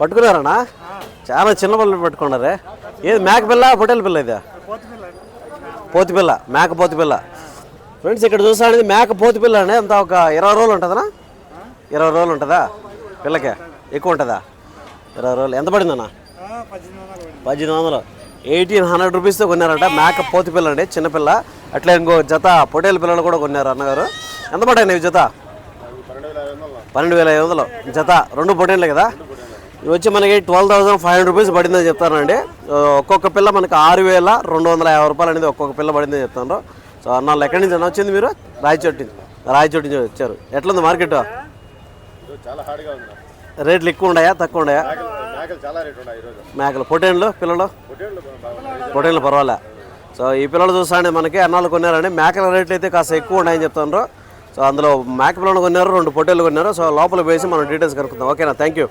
పట్టుకున్నారనా? చాలా చిన్న పిల్లలు పట్టుకున్నారే. ఏది మేక పిల్ల పొట్టేల పిల్ల ఇది? పోతి పిల్ల. మేక పోతి పిల్ల. ఫ్రెండ్స్ ఇక్కడ చూసాను మేక పోతి పిల్ల అండి అంత ఒక ఇరవై రోజులు ఉంటుందనా? ఇరవై రోజులు ఉంటుందా? పిల్లకి ఎక్కువ ఉంటుందా? ఇరవై రోజులు. ఎంత పడిందన్నా? పద్దెనిమిది వందలు. ఎయిటీన్ హండ్రెడ్ రూపీస్తో కొన్నారంట మేక పోతి పిల్ల అండి చిన్నపిల్ల అట్లా ఇంకో జత పొటేల పిల్లలు కూడా కొన్నారు అన్నగారు. ఎంత పడ్డాయి ఇవి జత? పన్నెండు వేల ఐదు వందలు. జత రెండు పొటేన్లే కదా? ఇవి వచ్చి మనకి twelve thousand five hundred rupees పడిందని చెప్తానండి ఒక్కొక్క పిల్ల మనకి ఆరు వేల రెండు వందల యాభై రూపాయలు అనేది ఒక్కొక్క పిల్ల పడిందని చెప్తాను సో అన్న ఎక్కడి నుంచి అన్న వచ్చింది మీరు? రాయచోటి నుంచి. రాయచోటి నుంచి వచ్చారు. ఎట్లుంది మార్కెట్? రేట్లు ఎక్కువ ఉన్నాయా? తక్కువ ఉన్నాయా? మేకలు. పొటేన్లు పిల్లలు? పొటేన్లు పర్వాలే. సో ఈ పిల్లలు చూసాండి మనకి. అన్నాళ్ళు కొన్నారండి. మేకల రేట్లు అయితే కాస్త ఎక్కువ ఉన్నాయని చెప్తాను సో అందులో మేక పిల్లలు కొన్నారు రెండు పొటేలు కొన్నారు. సో లోపల వేసి మనం డీటెయిల్స్ కనుక్కుందాం. ఓకేనా? Thank you